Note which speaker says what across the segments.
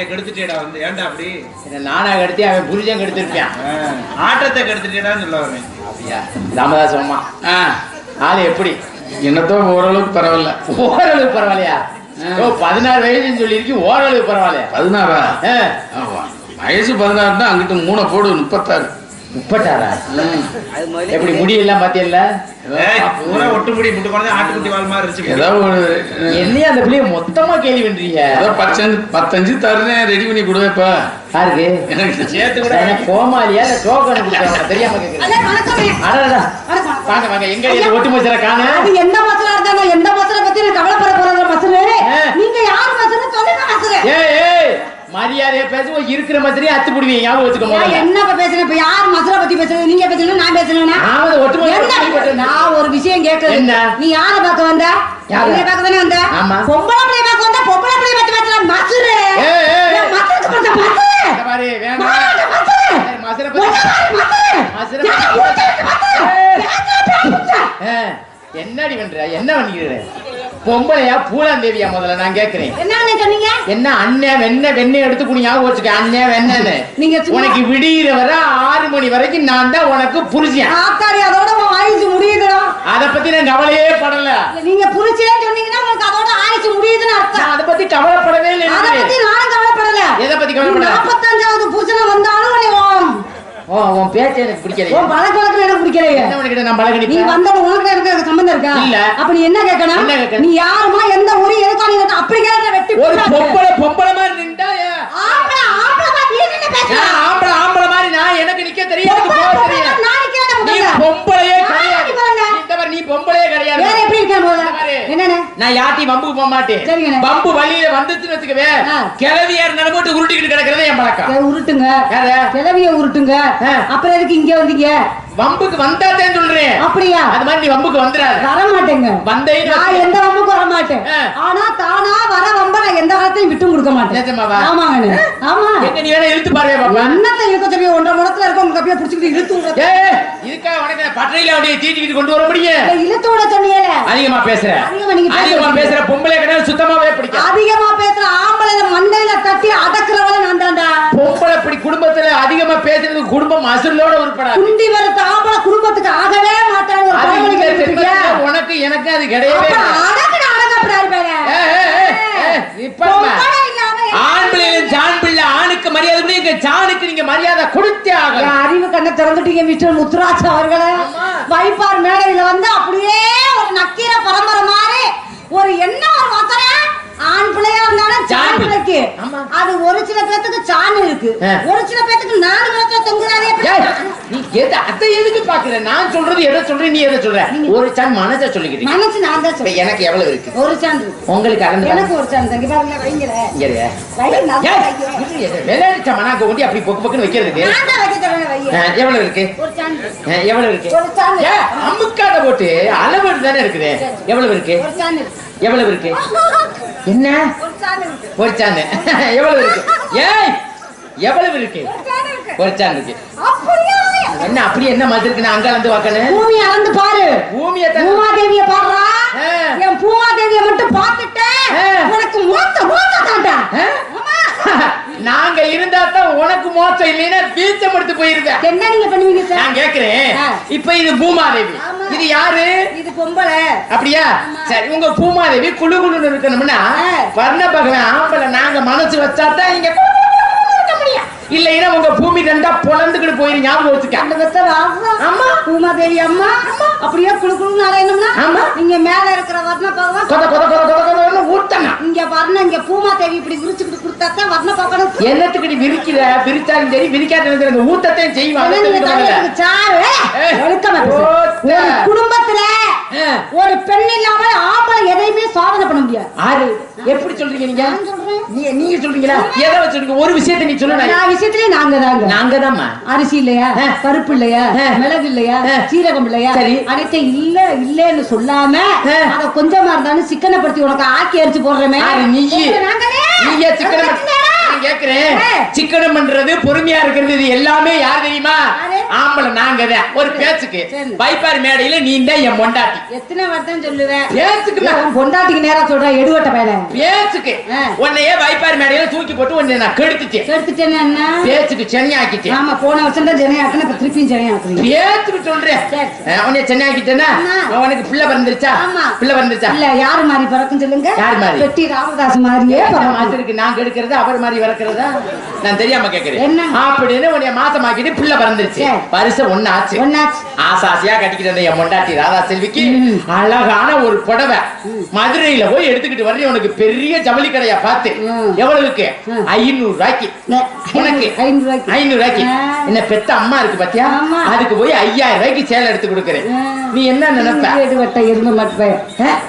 Speaker 1: கெடுத்துட்டேடா வந்து. ஏன்டா அப்படி?
Speaker 2: என்ன நானா கெடுத்தி அவன் புரிஜன் கெடுத்திருப்பான்.
Speaker 1: ஆட்டத்தை கெடுத்துட்டேடான்னு சொல்ல வரேன்
Speaker 2: அப்படியா? ராமதாஸ் அம்மா
Speaker 3: ஆ,
Speaker 2: ஆளு எப்படி?
Speaker 3: என்னத்தோ ஓரளவுக்கு பரவாயில்ல.
Speaker 2: ஓரளவுக்கு பரவாயில்லையா? ஓ பதினாறு வயசுன்னு சொல்லியிருக்கு ஓரளவுக்கு பரவாயில்லையா?
Speaker 3: பதினாறா?
Speaker 2: ஆ,
Speaker 3: ஆமா. வயசு பதினாறு தான் அங்கிட்டு மூணை போடு முப்பத்தாறு. ம்.
Speaker 2: எப்படி முடியெல்லாம் பாத்தியல்ல?
Speaker 1: ஏய், பூரா ஒட்டுமுடி முட்டு குழந்தை ஆட்டுக்குட்டி வாழ் மாதிரி இருந்துச்சு.
Speaker 3: ஏதோ ஒரு
Speaker 2: என்னைய அந்த பிள்ளைய மொத்தமா கேள்வி பண்றீங்க?
Speaker 3: ஏதோ பத்தஞ்சு பத்தஞ்சு தருனேன் ரெடி பண்ணி கொடுவேப்பா
Speaker 2: யாருக்கு?
Speaker 3: எனக்கு
Speaker 1: சேர்த்து கூட
Speaker 2: கோமாளியா இல்ல டோக்கன் கொடுக்குறவங்க தெரியாம கேக்குறேன். அடடா. வாங்க வாங்க. எங்க இது ஒட்டு மச்சர காண
Speaker 4: அது எந்த மசலா இருந்தாலும் எந்த மசலை பத்தி நான் கவலைப்பட போறது மசலு.
Speaker 2: ஆ.
Speaker 4: நீங்க யார் மசலு? சொல்லுங்க மசலு
Speaker 2: ஏய் ஏய். மரியாதையா பேசுவோம் இருக்கிற மச்சரையும் அத்து புடுவீங்க. ஞாபகம் வச்சுக்க
Speaker 4: ஏன்
Speaker 2: முதல்ல.
Speaker 4: என்ன இப்ப பேசுறேன் இப்ப யார் மசலை பத்தி பேசுறது? நீங்க பேசுறீங்க நான் பேசுறேன்னா
Speaker 2: நான்
Speaker 4: ஒரு விஷயம் கேட்கறேன்? நீ யார பார்க்க வந்த?
Speaker 2: யார?
Speaker 4: பார்க்க தானே வந்த?
Speaker 2: ஆமா.
Speaker 4: பொம்பளை பிள்ளை பார்க்க வந்த? பொம்பளை பிள்ளை பத்தி பேசுற? மசுரு மசுருக்கு பண்ற மசுரு
Speaker 2: மாதிரி வேணாம்.
Speaker 4: மசுரு
Speaker 2: மசுரை
Speaker 4: மசுரு மசுரு
Speaker 2: என்னடி பண்ற என்ன பண்ணிக்கிற? பொம்பளையா பூலாந்தேவியா முதல்ல நான் கேக்குறேன்.
Speaker 4: என்னன்னு சொன்னீங்க?
Speaker 2: என்ன அண்ணன் வெண்ண வெண்ணெய் எடுத்து குடி ஞாபகம் வச்சுக்க அண்ணன் வெண்ணன்னு.
Speaker 4: நீங்க
Speaker 2: உனக்கு விடிகிற வரை ஆறு மணி வரைக்கும் நான் தான் உனக்கு புரிச்சேன்
Speaker 4: ஆத்தாடி அதோட ஆயுசு முடியுதுடா.
Speaker 2: அத பத்தி நான் கவலையே படல.
Speaker 4: நீங்க புரிச்சேன்னு சொன்னீங்கன்னா உங்களுக்கு அதோட ஆயுசு முடியுதுன்னு அர்த்தம்.
Speaker 2: அத பத்தி கவலைப்படவே இல்லை
Speaker 4: அத பத்தி நானும் கவலைப்படல.
Speaker 2: எதை பத்தி கவலைப்படல?
Speaker 4: நாற்பத்தஞ்சாவது புருஷனை வந்தாலும் உன்
Speaker 2: பேச்ச எனக்கு பிடிக்கல
Speaker 4: உன் பழக்க வழக்கம் எனக்கு பிடிக்கலையே
Speaker 2: என்ன உனக்கிட்ட நான்
Speaker 4: நீ வந்தது உனக்கு எனக்கு சம்பந்தம் இருக்கா
Speaker 2: இல்ல.
Speaker 4: அப்ப நீ என்ன கேட்கணும்? நீ யாருமா எந்த ஊரு எதுக்கா நீ அப்படி கேட்க வெட்டி
Speaker 2: ஒரு. பொம்பளை பொம்பளை மாதிரி நின்றா ஏன்?
Speaker 4: ஆம்பளை ஆம்பளை பார்த்து நீ என்ன பேசுற?
Speaker 2: நான் ஆம்பளை ஆம்பளை மாதிரி நான் எனக்கு நிக்க தெரியும் எனக்கு
Speaker 4: பொம்பளை
Speaker 2: போக
Speaker 4: பொம்பளை
Speaker 2: தெரியும்
Speaker 4: நான் நிக்கிறேன்
Speaker 2: நீ
Speaker 4: முதல்ல.
Speaker 2: பொம்பளையே
Speaker 4: நான்
Speaker 2: கிடையாது
Speaker 4: நிக்க பாருங்க.
Speaker 2: இந்த மாதிரி நீ பொம்பளையே கிடையாது
Speaker 4: வேற எப்படி இருக்கேன் முதல்ல?
Speaker 2: நான் யார்ட்டையும் வம்புக்கு போக மாட்டேன். வம்பு வழியில வந்துச்சுன்னு வச்சுக்கவே
Speaker 4: ஆ.
Speaker 2: கிளவியா இருந்தாலும் போட்டு உருட்டிக்கிட்டு கிடக்கிறதே என் பழக்கம்.
Speaker 4: உருட்டுங்க? கிளவிய உருட்டுங்க. அப்புறம் எதுக்கு இங்க வந்தீங்க?
Speaker 2: வம்புக்கு வந்தாத்தேன்னு சொல்றேன்.
Speaker 4: அப்படியா?
Speaker 2: அது மாதிரி நீ வம்புக்கு வந்துடாத.
Speaker 4: வர மாட்டேங்க
Speaker 2: வந்தேன்னு
Speaker 4: நான். எந்த வம்புக்கும் வர மாட்டேன். ஆனா தானா வர வம்ப நான் எந்த காலத்தையும் விட்டும் கொடுக்க மாட்டேன்? ஆமாங்க ஆமா.
Speaker 2: நீ வேணா இழுத்து பாப்பா.
Speaker 4: என்னத்தை இருக்க தெரியும் ஒன்றரை அப்படியே பிடிச்சிக்கிட்டு இழுத்து.
Speaker 2: ஏய் இதுக்காக உனக்கு பட்டறையில அப்படியே தீட்டிக்கிட்டு கொண்டு வர முடியும்?
Speaker 4: இழுத்து விட சொன்னீங்கல்ல
Speaker 2: அதிகமா பேசுற.
Speaker 4: அதிகமா
Speaker 2: பேசுற பொம்பளை கிடையாது சுத்தமாவே பிடிக்கும்
Speaker 4: அதிகமா பேசுற ஆம்பளை மண்டையில தட்டி அடக்குறவள நான் தான்டா
Speaker 2: பொம்பளை இப்படி குடும்பத்துல அதிகமா பேசுறது குடும்பம் அசுலோட உருப்படாது.
Speaker 4: குண்டி வரத்த ஆம்பளை குடும்பத்துக்கு ஆகவே மாட்டாங்க.
Speaker 2: உனக்கு எனக்கு அது கிடையவே ஏய், ஏய், ஏய், இப்ப சாணுக்கு நீங்க மரியாதை கொடுத்தே
Speaker 4: என்
Speaker 2: ஆகணும்
Speaker 4: அறிவு கண்ணை திறந்துட்டீங்க மிஸ்டர் முத்துராஜ் அவர்களே. வைப்பார் மேடையில வந்து அப்படியே ஒரு நக்கீர பரம்பரை மாதிரி ஒரு என்ன இருந்தாலும்
Speaker 2: சாண்
Speaker 4: சாண். அது ஒரு சில பேத்துக்கு சாண் இருக்கு. ஒரு சில பேத்துக்கு நாலு பேர்த்த தொங்குறாரே.
Speaker 2: நீ எது அதை எதுக்கு பாக்குற நான் சொல்றது எதை சொல்றேன் நீ எதை சொல்ற? ஒரு சான் மனச சொல்லிக்கிட்டு.
Speaker 4: மனசு நான் தான் சொல்றேன்.
Speaker 2: எனக்கு எவ்வளவு இருக்கு?
Speaker 4: ஒரு இருக்கு
Speaker 2: உங்களுக்கு
Speaker 4: எனக்கு ஒரு சான் இருக்கு பாருங்க வைங்கள.
Speaker 2: இங்க மனாக்க அப்படி பொக்கு பொக்குன்னு வைக்கிறதுக்கு? எவ்வளவு இருக்கு? எவ்வளவு இருக்கு? அமுக்காத போட்டு அளவு தானே இருக்குது? எவ்வளவு இருக்கு? எவ்வளவு இருக்கு? என்ன?
Speaker 4: ஒரு
Speaker 2: சான்னு எவ்வளவு இருக்கு? ஏய் எவ்வளவு இருக்கு?
Speaker 4: ஒரு இருக்கு. அப்படியே?
Speaker 2: என்ன அப்படி என்ன மாதிரி இருக்கு? நான் அங்க வந்து பார்க்கணும்.
Speaker 4: பூமி அளந்து பாரு.
Speaker 2: பூமியை
Speaker 4: பாடுறா.
Speaker 2: ஆ.
Speaker 4: என் பூமாதேவிய மட்டும் பார்த்துட்டு
Speaker 2: ஆ.
Speaker 4: உனக்கு மோத்த மோத்த காட்டேன்?
Speaker 2: நாங்க இருந்தா தான் உனக்கு மோசம் இல்லைன்னா பீச்சம் எடுத்து போயிருவேன்
Speaker 4: என்ன நீங்க பண்ணுவீங்க
Speaker 2: நான் கேக்குறேன். இப்ப இது பூமாதேவி. இது யாரு?
Speaker 4: இது பொம்பளை.
Speaker 2: அப்படியா? சரி உங்க பூமாதேவி குழு குழுன்னு இருக்கணும்னா. வர்ண பகவான் ஆம்பளை நாங்க மனசு வச்சா தான் இங்க இல்லைன்னா உங்க பூமி ரெண்டா பொழந்துக்கிட்டு போயிரு ஞாபகம் வச்சுக்க.
Speaker 4: அந்த வெத்த
Speaker 2: ஆமா.
Speaker 4: பூமாதேவி அம்மா அப்படியே குழுன்னு அலையணும்னா
Speaker 2: ஆமா.
Speaker 4: நீங்க மேல இருக்கிற வர்ண பகவான்
Speaker 2: கொத கொத கொத கொத கொதன்னு ஊட்டணும்
Speaker 4: இங்க வர்ணம் இங்க பூமாதேவி இப்படி விரிச்சுக்கிட்டு கொடுத்தா தான் வர்ண பகவான்
Speaker 2: என்னத்துக்கு நீ விரிக்கிற? விரிச்சாலும் சரி விரிக்காத அந்த ஊட்டத்தையும் செய்வாங்க
Speaker 4: சாரு. ஒழுக்கமா குடும்பத்துல. ஒரு பெண் இல்லாம ஆம்பளை எதையுமே சாதனை பண்ண முடியாது
Speaker 2: ஆறு எப்படி சொல்றீங்க நீங்க
Speaker 4: நான் சொல்றேன்.
Speaker 2: நீ நீங்க சொல்றீங்களா எதை வச்சிருக்க ஒரு விஷயத்தை நீ சொல்லு நான்
Speaker 4: எல்லா விஷயத்திலயும் நாங்க தாங்க
Speaker 2: நாங்க தான்மா
Speaker 4: அரிசி இல்லையா. பருப்பு இல்லையா. மிளகு இல்லையா. சீரகம் இல்லையா
Speaker 2: சரி.
Speaker 4: அனைத்தும் இல்ல இல்லன்னு சொல்லாம. அத கொஞ்சமா இருந்தாலும் சிக்கனப்படுத்தி உனக்கு ஆக்கி அரிச்சு போடுறமே அது பிரச்சனையா?
Speaker 2: நான் கேக்குறேன். சிக்கனம் பண்றது பொறுமையா இருக்கிறது இது எல்லாமே யார் தெரியுமா? ஆம்பளை நாங்க தான். ஒரு பேச்சுக்கு.
Speaker 4: சரி.
Speaker 2: வைப்பாரி மேடையில நீ தான் என் பொண்டாட்டி.
Speaker 4: எத்தனை வருஷம் சொல்லுவேன்
Speaker 2: பேச்சுக்கு.
Speaker 4: உன் பொண்டாட்டிக்கு நேரா சொல்ற எடுவட்ட பையல
Speaker 2: பேச்சுக்கு. உன்னையே வைப்பாரி மேடையில தூக்கி போட்டு உன்னை நான் கெடுத்துட்டேன்.
Speaker 4: கெடுத்துட்டேன்னு என்ன?
Speaker 2: பேச்சுக்கு சென்னையாக்கிட்டேன்.
Speaker 4: ஆமா போன வருஷம் தான் ஜனையாக்குன்னு இப்ப திருப்பியும் ஜனையாக்குறீங்க
Speaker 2: பேச்சுக்கு சொல்றேன். உன்னை சென்னையாக்கிட்டேன்னா
Speaker 4: ஆமா.
Speaker 2: உனக்கு பிள்ளை பிறந்துருச்சா. பிள்ளை பிறந்துருச்சா?
Speaker 4: இல்ல யாரு மாதிரி பிறக்கும் சொல்லுங்க?
Speaker 2: யார் மாதிரி?
Speaker 4: பெட்டி ராமதாஸ் மாதிரியே
Speaker 2: அதற்கு நான் கெடுக்கிறது அவர் மாதிரி வளர்க்கறதா நான் தெரியாம கேக்குறேன்.
Speaker 4: என்ன?
Speaker 2: அப்படின்னு உன்னை மாசமாக்கிட்டு பிள்ளை பிறந்துருச்சு. ஆச்சு
Speaker 4: ஒன்னாச்சு
Speaker 2: ஆசை ஆசையா கட்டிக்கிட்டு இருந்த என் பொண்டாட்டி ராதா செல்விக்கு. அழகான ஒரு புடவை. மதுரையில போய் எடுத்துக்கிட்டு வர்றேன். உனக்கு பெரிய ஜவுளி கடையா பார்த்து. எவ்வளவுக்கு?
Speaker 4: ம்.
Speaker 2: ஐநூறு ரூபாய்க்கு உனக்கு
Speaker 4: ஐநூறு ரூபாய்க்கு.
Speaker 2: ரூபாய்க்கு. என்ன பெத்த அம்மா இருக்கு பாத்தியா. அதுக்கு போய் ஐயாயிரம் ரூபாய்க்கு சேலை எடுத்து கொடுக்குறேன். நீ என்ன நினைப்ப?
Speaker 4: எருமை மட்டும்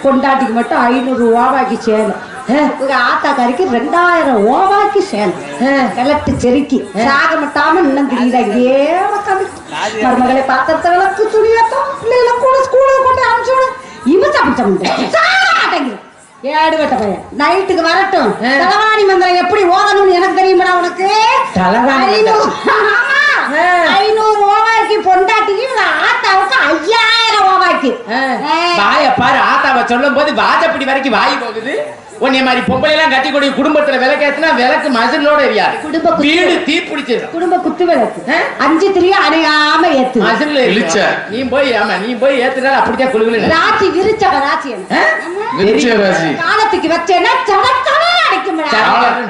Speaker 4: பொண்டாட்டிக்கு மட்டும் ஐநூறு ஓவாக்கி சேலை. உங்க ஆத்தாக்காரிக்கு ரெண்டாயிரம் ஓவாக்கி சேலை. கலட்டு செருக்கி. சாக மட்டாம இன்னும் தெரியுதா. இங்கே. மருமகளை பாத்திரத்தை விளக்கு துணியத்தம் பிள்ளைகளை கூட ஸ்கூலுக்கு கொண்டு அனுப்பிச்சு விடு இவன் மாட்டேங்குது. ஏடுவட்ட பையன். நைட்டுக்கு வரட்டும். தலவாணி மந்திரம் எப்படி ஓதணும்னு எனக்கு தெரியுமாடா உனக்கு?
Speaker 2: தலவாணி
Speaker 4: ஐநூறு ஓவாய்க்கு பொண்டாட்டிக்கு ஆத்தாவுக்கு ஐயாயிரம்.
Speaker 2: ஆ. வாய பாரு. ஆத்தாவை சொல்லும் போது வாஜப்படி வரைக்கும் வாய் போகுது. உன்னை மாதிரி பொம்பளை எல்லாம் கட்டி கொடி குடும்பத்துல விளக்கேத்துனா விளக்கு மசிலோட எரியாது
Speaker 4: குடும்ப குத்து.
Speaker 2: வீடு தீ பிடிச்சிடும்
Speaker 4: குடும்ப குத்து விளக்கு? அஞ்சு திரியா அணையாம ஏத்து
Speaker 2: மசில்ல
Speaker 3: இழிச்ச.
Speaker 2: நீ போய் ஆமா நீ போய் ஏத்துனா அப்படித்தான் குழுகுல.
Speaker 4: ஆமா.
Speaker 3: விருச்சிக ராசி
Speaker 4: காலத்துக்கு வச்சேன்னா சடச்சட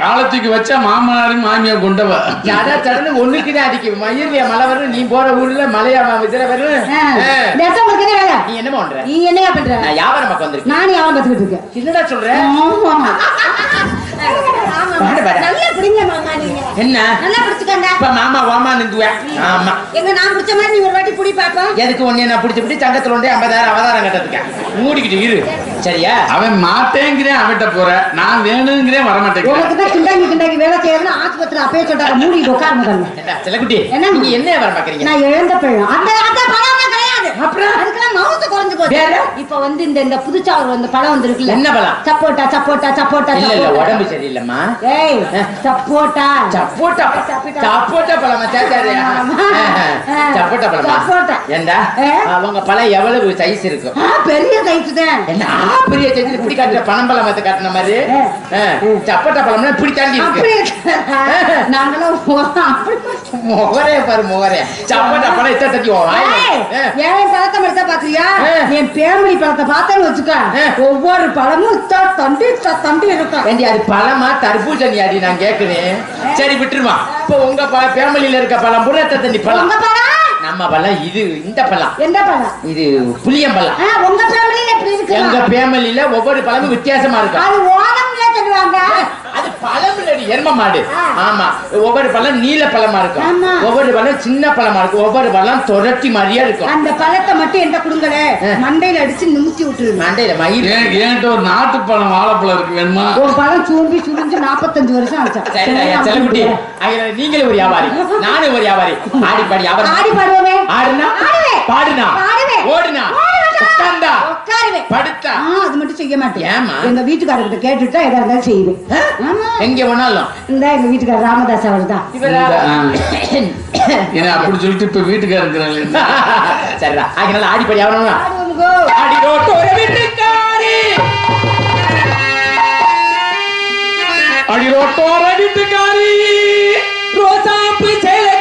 Speaker 3: காலத்துக்கு வச்சா மாமனாரும் மாமியா கொண்டவ.
Speaker 2: ஜாதா சடன்னு ஒண்ணுக்குதான் அடிக்கும். மயிர்ல மழை வரும் நீ போற ஊர்ல மலையா இதுல வரும்?
Speaker 4: என்ன
Speaker 2: நீ என்ன பண்ற?
Speaker 4: நீ என்னையா பண்ற?
Speaker 2: நான் வியாபாரம் பக்கம் வந்திருக்கேன்
Speaker 4: நானும் அவன் பார்த்துக்கிட்டு இருக்கேன்.
Speaker 2: என்னடா சொல்ற? என்ன?
Speaker 4: நல்லா பிடிச்சுக்கங்க.
Speaker 2: இப்ப மாமா வாமா நிந்துவேன் ஆமா.
Speaker 4: எங்க நான் பிடிச்ச மாதிரி நீ ஒரு வாட்டி புடி பாப்போம்.
Speaker 2: எதுக்கு ஒண்ணே நான் பிடிச்சி பிடி? சங்கத்துல ஒன்றே ஐம்பதாயிரம் அவதாரம் கட்டதுக்கு மூடிக்கிட்டு இரு. சரியா?
Speaker 3: அவன் மாட்டேங்கிறேன் அவன்கிட்ட போற. நான் வேணுங்கிறேன் வரமாட்டேங்கிறேன்.
Speaker 4: உனக்கு தான் கிண்டாங்கி கிண்டாங்கி வேலை செய்யறதுன்னு ஆஸ்பத்திரி அப்பயே சொல்றாங்க. மூடிட்டு உட்கார முதல்ல என்ன?
Speaker 2: நீங்க என்ன வியாபாரம் பாக்குறீங்க?
Speaker 4: நான் இழந்த பழம் அந்த அந்த பழம் கிடையாது
Speaker 2: அப்புறம்?
Speaker 4: அதுக்கெல்லாம் மவுத்து குறைஞ்சு போச்சு? இப்ப வந்து இந்த இந்த புதுச்சா ஒரு இந்த பழம் வந்திருக்குல்ல
Speaker 2: என்ன பழம்?
Speaker 4: சப்போட்டா சப்போட்டா சப்போட்டா
Speaker 2: இல்ல. உடம்பு சரியில்லைம்மா
Speaker 4: ஏய் சப்போட்டா
Speaker 2: சப்போட்டா
Speaker 4: சப்போட்டா.
Speaker 2: பழமா சேச்சாரு. சப்போட்டா பழமா
Speaker 4: சப்போட்டா.
Speaker 2: ஏண்டா? அவங்க பழம் எவ்வளவு சைஸ் இருக்கும்
Speaker 4: பெரிய சைஸ் தான்
Speaker 2: என்ன பெரிய சைஸ் இப்படி காட்டுற பணம் பழம் காட்டுன மாதிரி சப்போட்டா பழம்னா இப்படி தாண்டி இருக்கு?
Speaker 4: நாங்களும் அப்படி
Speaker 2: முகரே பாரு முகரே. சப்போட்டா பழம் இத்த தட்டி இருக்கு.
Speaker 4: என் பழத்தை மட்டும் பாக்குறியா. என் பேமலி பழத்தை பார்த்தேன்னு வச்சுக்க. ஒவ்வொரு பழமும் தண்டி தண்டி இருக்கும்.
Speaker 2: ஏண்டி அது பழமா தர்பூசணி அடி நான் கேக்குறேன். சரி விட்டுருமா. இப்போ உங்க ஃபேமிலியில இருக்க பழம் புறத்த தண்ணி பழம்.
Speaker 4: பழம்?
Speaker 2: நம்ம பழம் இது இந்த பழம்.
Speaker 4: எந்த பழம்?
Speaker 2: இது புளியம்பழம்
Speaker 4: ஆ, உங்க ஃபேமிலியில எப்படி
Speaker 2: எங்க
Speaker 4: இருக்கு
Speaker 2: ஃபேமிலியில ஒவ்வொரு பழமும் வித்தியாசமா இருக்கும்.
Speaker 4: அது ஓணம்ல
Speaker 2: அது பழம் இல்லடி எரும மாடு.
Speaker 4: ஆ.
Speaker 2: ஆமா ஒவ்வொரு பழம் நீல பழமா இருக்கும். ஒவ்வொரு பழம் சின்ன பழமா இருக்கும். ஒவ்வொரு பழம் தொடர்ச்சி மாதிரியா இருக்கும்.
Speaker 4: அந்த பழத்தை மட்டும் எந்த கொடுங்களே.
Speaker 2: ஆ.
Speaker 4: மண்டையில அடிச்சு நிமித்தி விட்டுருங்க.
Speaker 2: மண்டையில மயில்.
Speaker 3: ஏன் என்கிட்ட ஒரு நாட்டுப்பழம் வாழைப்பழம் இருக்கு வேணுமா?
Speaker 4: ஒரு பழம் சூம்பி சுழிஞ்சு நாற்பத்தஞ்சு வருஷம் ஆச்சா.
Speaker 2: நீங்களே ஒரு வியாபாரி. நானும் ஒரு வியாபாரி. ஆடி பாடி
Speaker 4: ஆடி
Speaker 2: வியாபாரம்
Speaker 4: பாடுவோமே.
Speaker 2: ஆடுனா. பாடுனா. ஓடுனா. உட்கார்ந்தா.
Speaker 4: உட்காருவேன்
Speaker 2: படுத்தா.
Speaker 4: ஆ, அது மட்டும் செய்ய மாட்டேன்.
Speaker 2: ஏம்மா?
Speaker 4: எங்க வீட்டுக்காரர்கிட்ட கேட்டுட்டு எதா இருந்தாலும் செய்வேன்
Speaker 2: எங்க வேணாலும்.
Speaker 4: இந்த எங்க வீட்டுக்காரர் ராமதாஸ் அவர் தான்
Speaker 3: அப்படி சொல்லிட்டு இப்ப வீட்டுக்கார இருக்கிறாங்க
Speaker 2: சரிடா ஆகினால ஆடிப்படி ஆகணும்னா ஆடி ரோட்டோர வீட்டுக்காரி.
Speaker 3: அடி ரோட்டோர வீட்டுக்காரி.
Speaker 2: ரோசாப்பு சேலக்காரி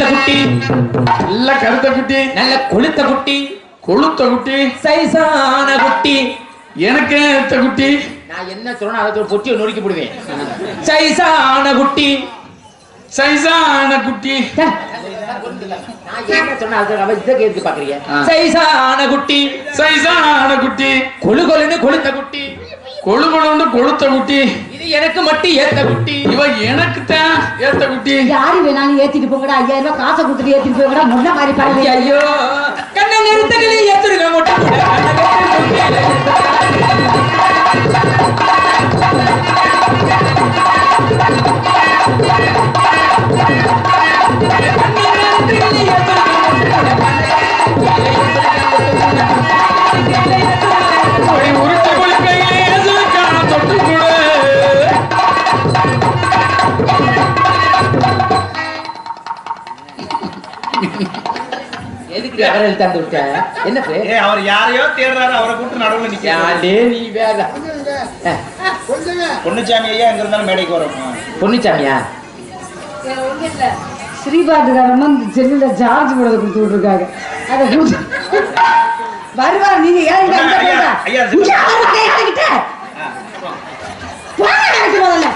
Speaker 2: கருத்த குட்டி.
Speaker 3: நல்ல கருத்த குட்டி.
Speaker 2: நல்ல கொளுத்த குட்டி.
Speaker 3: கொளுத்த குட்டி.
Speaker 2: சைஸான குட்டி.
Speaker 3: எனக்கு ஏத்த குட்டி?
Speaker 2: நான் என்ன சொல்லணும் அதை பொட்டியை நொறுக்கி போடுவேன். சைஸான குட்டி.
Speaker 3: சைஸான குட்டி.
Speaker 2: கொழு கொழுன்னு கொளுத்த
Speaker 3: கொளுத்த
Speaker 2: இது எனக்கு மட்டும் ஏத்த குட்டி.
Speaker 3: இவ எனக்கு தான் குட்டி
Speaker 4: யாரு வேணாலும் ஏத்திட்டு போங்கடா. ஐயாயிரம் ரூபாய் காசை கொடுத்துட்டு ஏத்திட்டு போங்கடா. முன்ன மாதிரி பாருங்க
Speaker 2: ஐயோ கண்ணை நிறுத்தங்களே ஏத்துருங்க முட்டை. தந்து விட்ட என்ன பேர்?
Speaker 1: அவர் யாரையோ தேடுறாரு அவரை கூப்பிட்டு நடுவுல நிக்க
Speaker 2: யாரே நீ வேற
Speaker 1: பொன்னுச்சாமி ஐயா எங்க இருந்தாலும் மேடைக்கு வரும்.
Speaker 2: பொன்னிச்சாமியா?
Speaker 4: ஸ்ரீபாட்டுக்காரமா இந்த செல்லுல சார்ஜ் போட கொடுத்து விட்டுருக்காங்க. அதை வருவார் நீங்க ஏன் யாருக்கிட்ட போங்க. எனக்கு முதல்ல.